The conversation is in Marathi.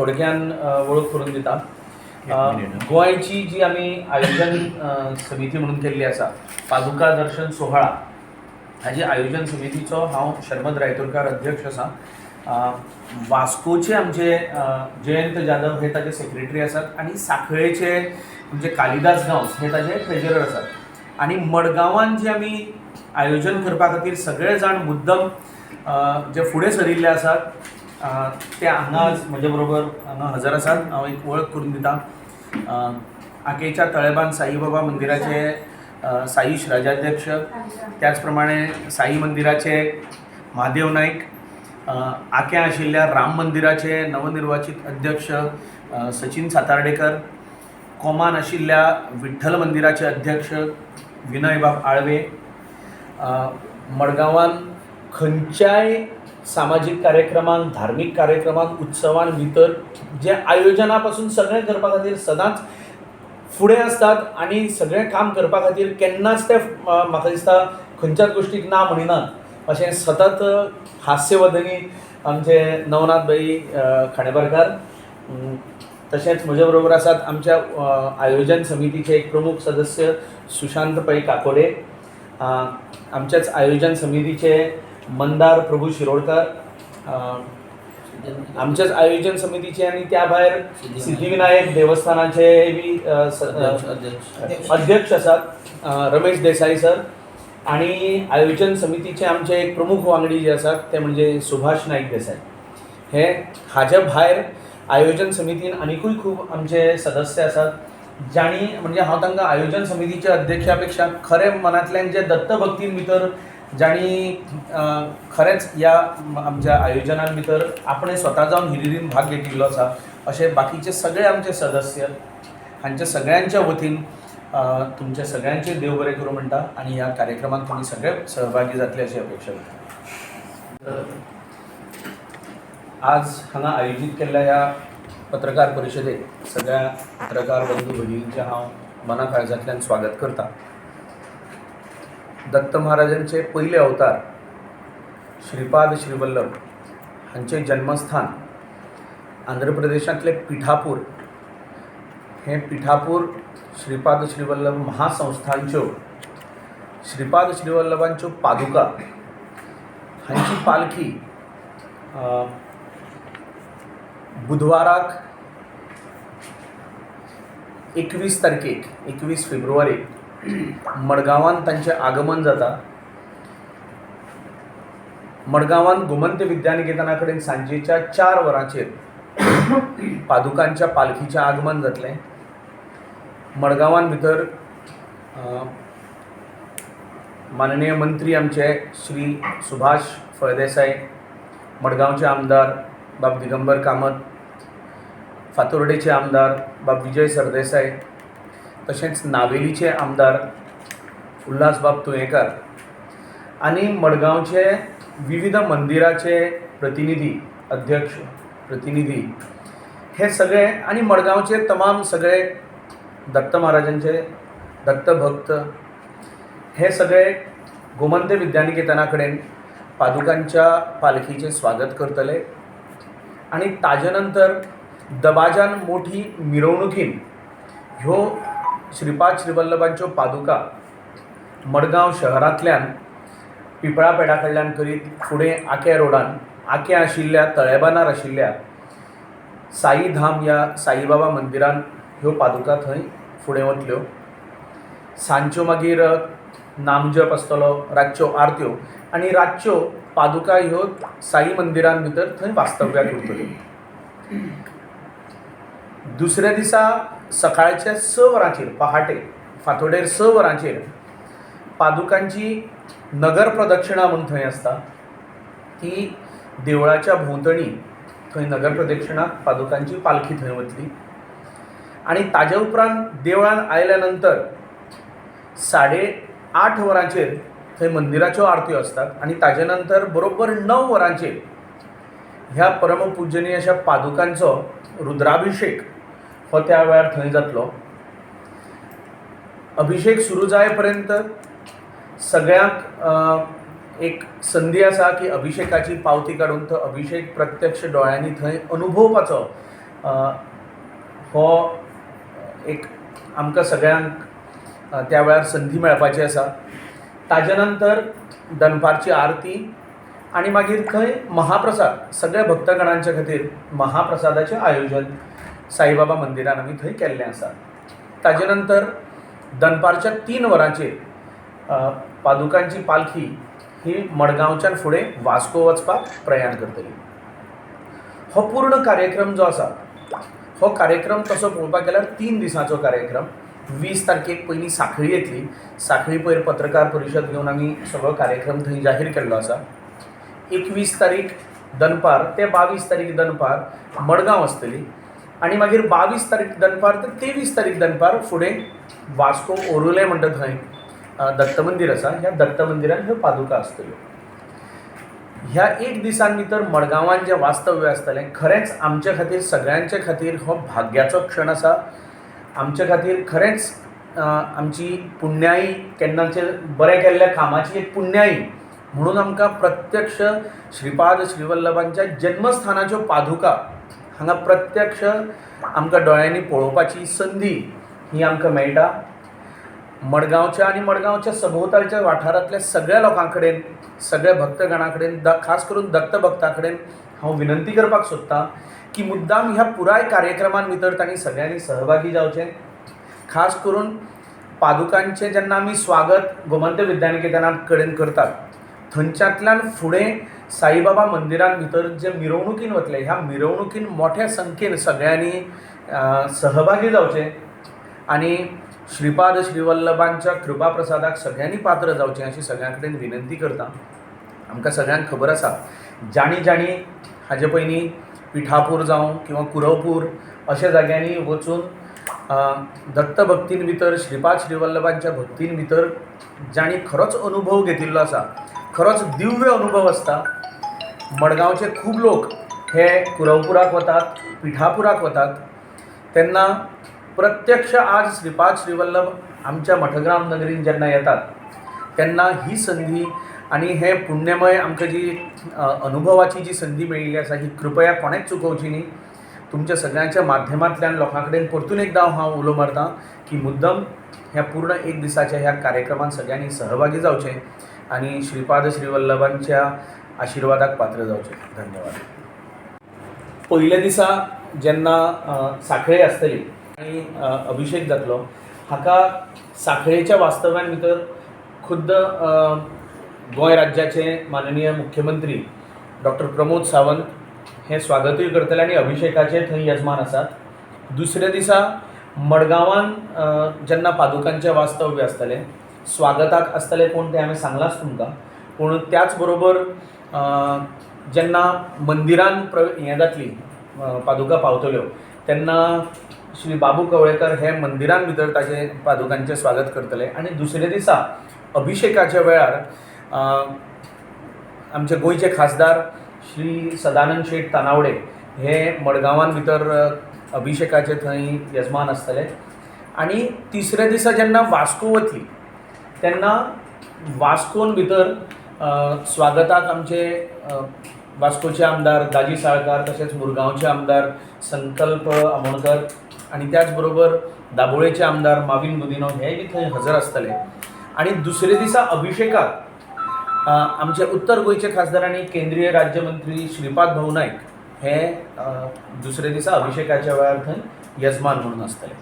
थोडक्यान वळख करून दिता. गोंयची जी आमी आयोजन समिती म्हणून केल्ली आसा पादुका दर्शन सोहळा हाजी आयोजन समितीचो हांव शर्मद रायतुरकार अध्यक्ष आसा वास्कोचे आमचे जयंत जाधव हे ताचे सेक्रेटरी आसात आनी सांखळेचे म्हणजे कालिदास गांवस हे ताचे ट्रेजरर आसात आनी मडगांवान जे आमी आयोजन करपा खातीर सगळे जाण मुद्दम जे फुडें सरिल्ले आसात त्या ते हांगा आज म्हजे बरोबर हांगा हजर आसात हांव एक वळख करून दितां. आकेच्या तळेबान साईबाबा मंदिराचे साई साईश राजाध्यक्ष त्याच प्रमाणे साई मंदिराचे महादेव नाईक अ, आक्या आशिल्ल्या राम मंदिराचे नवनिर्वाचित अध्यक्ष सचिन सातार्डेकर कोमान आशिल्ल्या विठ्ठल मंदिराचे अध्यक्ष विनय बाब आळवे मडगांवान खंयच्याय सामाजीक कार्यक्रमांक धार्मीक कार्यक्रमांक उत्सवान भितर जे आयोजना पासून सगळें करपा खातीर सदांच फुडें आसतात आनी सगळें काम करपा खातीर केन्नाच ते म्हाका दिसता खंयच्याच गोश्टीक ना म्हणिनात. अशें सतत हास्यवदनी आमचे नवनाथ भाई अ, खांडेपारकार तशेंच म्हजे बरोबर आसात आमच्या आयोजन समितीचे एक प्रमुख सदस्य सुशांत पै काकोडे. आमच्याच आयोजन समितीचे मंदार प्रभू शिरोडकर आमच्याच आयोजन समितीचे आणि त्या भायर सिद्धिविनायक देवस्थानाचे बी अध्यक्ष आसात अ, रमेश देसाई सर. आणि आयोजन समितीचे आमचे एक प्रमुख वांगडी जे आसात ते म्हणजे सुभाष नाईक देसाई. हे हाच्या भायर आयोजन समितीन आनिकूय खूब आमचे सदस्य आसात जाणी म्हणजे हांव तांकां आयोजन समितीचे अध्यक्षा पेक्षा खरे मनांतल्यान जे दत्तभक्तीन भितर जाणी खरेंच ह्या आमच्या आयोजनां भितर आपणें स्वता जावन हिरिरीन भाग घेतिल्लो आसा अशें बाकीचे सगळे आमचे सदस्य हांच्या सगळ्यांच्या वतीन तुमचे सगळ्यांचे देव बरें करूं म्हणटा आनी ह्या कार्यक्रमात तुमी सगळे सहभागी जातले अशी अपेक्षा करता. आज हांगा आयोजीत केल्ल्या ह्या पत्रकार परिशदेक सगळ्या पत्रकार बंधू भगिनींचे हांव मना काळजांतल्यान स्वागत करता दत्त महाराजांचे पयले अवतार श्रीपाद श्रीवल्लभ हांचे जन्मस्थान आंध्र प्रदेशातले पिठापूर. हे पिठापूर श्रीपाद श्रीवल्लभ महासंस्थांच्यो श्रीपाद श्रीवल्लभांच्यो पादुका. हांची पालखी बुधवाराक एकवीस तारखेक एकवीस फेब्रुवारीक मडगांवान तांचें आगमन जाता. मडगांवान गोमंत विद्यानिकेतना कडेन सांजेच्या चार वरांचेर पादुकांच्या पालखीचें आगमन जातलें. मडगांवान भितर माननीय मंत्री आमचे श्री सुभाष फळदेसाय मडगांवचे आमदार बाब दिगंबर कामत फातोर्डेचे आमदार बाब विजय सरदेसाय तशेंच नावेलीचे आमदार उल्हासबाब तुयेंकार आनी मडगांवचे विविध मंदिराचे प्रतिनिधी अध्यक्ष प्रतिनिधी हे सगळे आनी मडगांवचे तमाम सगळे दत्त महाराजांचे दत्त भक्त हे सगळे गोमंत विद्यानिकेतना कडेन पादुकांच्या पालखीचे स्वागत करतले. आणि ताजे नंतर दबाजान मोठी मिरवणुकीन ह्यो श्रीपाद श्रीवल्लभांच्यो पादुका मडगांव शहरांतल्यान पिपळा पेडा कडल्यान करीत फुडें आके रोडान आके आशिल्ल्या तळेबानार आशिल्ल्या साई धाम ह्या साईबाबा मंदिरान ह्यो पादुका थंय फुडें वतल्यो. सांजच्यो मागीर नामजप आसतलो रातच्यो आरत्यो आनी रातच्यो पादुका ह्यो साई मंदिरान भितर थंय वास्तव्याक उरतल्यो. दुसऱ्या दिसा सकाळच्या स वरांचेर पहाटे फांतोडेर स वरांचेर पादुकांची नगर प्रदक्षिणा म्हूण थंय आसता. ती देवळाच्या भोंवतणी थंय नगर प्रदक्षिणाक पादुकांची पालखी थंय वतली. आनी ताजे उपरांत देवळान आयल्या नंतर साडे आठ वरांचेर थंय मंदिराच्यो आरत्यो असतात आनी ताजे नंतर बरोबर णव वरांचेर ह्या परमपूजनीय अशा पादुकांचो रुद्राभिषेक हो त्या वेळार थंय जातलो. अभिषेक सुरू जाय पर्यंत सगळ्यांक एक संदी आसा की अभिषेकाची पावती काडून तो अभिषेक प्रत्यक्ष दोळ्यांनी थंय अनुभवपाचो हो एक आमकां सगळ्यांक त्या वेळार संधी मेळपाची आसा. ताजे नंतर दनपारची आरती आनी मागीर थंय महाप्रसाद सगळ्या भक्तगणांच्या खातीर महाप्रसादाचें आयोजन. साईबाबा मंदिरान आमी थंय केल्लें आसा ताजे नंतर दनपारच्या तीन वरांचेर पादुकांची पालखी ही मडगांवच्यान फुडें वास्को वचपाक प्रयाण करतली. हो पूर्ण कार्यक्रम जो आसा हो कार्यक्रम तसो पळोवपाक गेल्यार तीन दिसांचो कार्यक्रम. वीस तारखेक पयलीं सांखळी येतली. सांखळी पयर पत्रकार परिशद घेवन आमी सगळो कार्यक्रम थंय जाहीर केल्लो आसा एकवीस तारीख दनपार ते बावीस तारीख दनपार मडगांव आसतली. आनी मागीर बावीस तारीख दनपार ते तेवीस तारीख दनपार फुडें वास्को ओरुले म्हणटा थंय दत्त मंदीर आसा. ह्या दत्त मंदिरान ह्यो पादुका आसतल्यो. ह्या एक दिसान भितर मडगांवान जें वास्तव्य आसतलें खरेंच आमचे खातीर सगळ्यांचे खातीर हो भाग्याचो क्षण आसा. आमचे खातीर खरेंच आमची पुण्याई केन्नाचे बरें केल्ल्या कामाची एक पुण्याई म्हणून आमकां प्रत्यक्ष श्रीपाद श्रीवल्लभांच्या जन्मस्थानाच्यो पादुका हांगा प्रत्यक्ष आमकां दोळ्यांनी पळोवपाची संदी ही आमकां मेळटा. मडगांवच्या आनी मडगांवच्या सभोवतालच्या वाठारांतल्या सगळ्या लोकां कडेन सगळ्या भक्तगणां कडेन द खास करून दत्त भक्तां कडेन हांव विनंती करपाक सोदतां की मुद्दाम ह्या पुराय कार्यक्रमान भितर तांणी सगळ्यांनी सहभागी जावचें. खास करून पादुकांचें जेन्ना आमी स्वागत गोमंत विद्यानिकेतना कडेन करतात थंयच्यांतल्यान फुडें साईबाबा मंदिरान भितर जे मिरवणुकीन वतले ह्या मिरवणुकीन मोठ्या संख्येन सगळ्यांनी सहभागी जावचे आनी श्रीपाद श्रीवल्लभांच्या कृपा प्रसादाक सगळ्यांनी पात्र जावचें अशी सगळ्यां कडेन विनंती करता. आमकां सगळ्यांक खबर आसा जाणी जाणी हाजे पयलीं पिठापूर जावं किंवा कुरवपूर अशा जाग्यांनी वचून दत्त भक्तीन भितर श्रीपाद श्रीवल्लभांच्या भक्तीन भितर जाणी खरोच अनुभव घेतिल्लो आसा. खरोच दिव्य अनुभव आसता मडगांवचे खूब लोक हे कुरवपुराक वतात पिठापुराक वतात तेन्ना प्रत्यक्ष आज श्रीपाद श्रीवल्लभ आमच्या मठग्राम नगरीन जेन्ना येतात तेन्ना ही संधी आनी हे पुण्यमय आमकां जी अनुभवाची जी संधी मेळिल्ली आसा ही कृपया कोणेच चुकोवची न्ही. तुमच्या सगळ्यांच्या माध्यमांतल्यान लोकां कडेन परतून एकदां हांव उलो मारतां की मुद्दम ह्या पूर्ण एक दिसाच्या ह्या कार्यक्रमांत सगळ्यांनी सहभागी जावचें आनी श्रीपाद श्रीवल्लभांच्या आशिर्वादाक पात्र जावचें. धन्यवाद. पयल्या दिसा जेन्ना साखळे आसतली आनी अभिषेक अभिशेक जातलो हाका साखळेच्या वास्तव्यान भितर खुद्द गोंय राज्याचे माननीय मुख्यमंत्री डॉक्टर प्रमोद सावंत हे स्वागतूय करतले आनी अभिशेकाचे थंय यजमान आसात. दुसऱ्या दिसा मडगांवान जेन्ना पादुकांचें वास्तव्य आसतलें स्वागताक आसतले कोण तें हांवें सांगलांच तुमकां. पूण त्याच बरोबर जेन्ना मंदिरान प्र हें जातली पादुका पावतल्यो तेन्ना श्री बाबू कवळेकर हे मंदिरान भितर ताचे पादुकांचें स्वागत करतले. आनी दुसरे दिसा अभिशेकाच्या वेळार आमचे गोंयचे खासदार श्री सदानंद शेठ तानावडे हे मडगांवान भितर अभिषेकाचे अभिशेकाचे थंय यजमान आसतले आनी तिसऱ्या दिसा जेन्ना वास्को वतली तेन्ना वास्कोन भितर स्वागताक आमचे वास्कोचे आमदार दाजी साळकार तशेंच मुरगांवचे आमदार संकल्प आमोणकर आनी त्याच बरोबर दाबोळेचे आमदार माविन गुदिनो हेय बी थंय हजर आसतले आनी दुसरे दिसा अभिशेकाक आमचे उत्तर गोंयचे खासदार आनी केंद्रीय राज्यमंत्री श्रीपाद भाऊ नायक हे दुसरे दिसा अभिशेकाच्या वेळार थंय यजमान म्हणून आसतले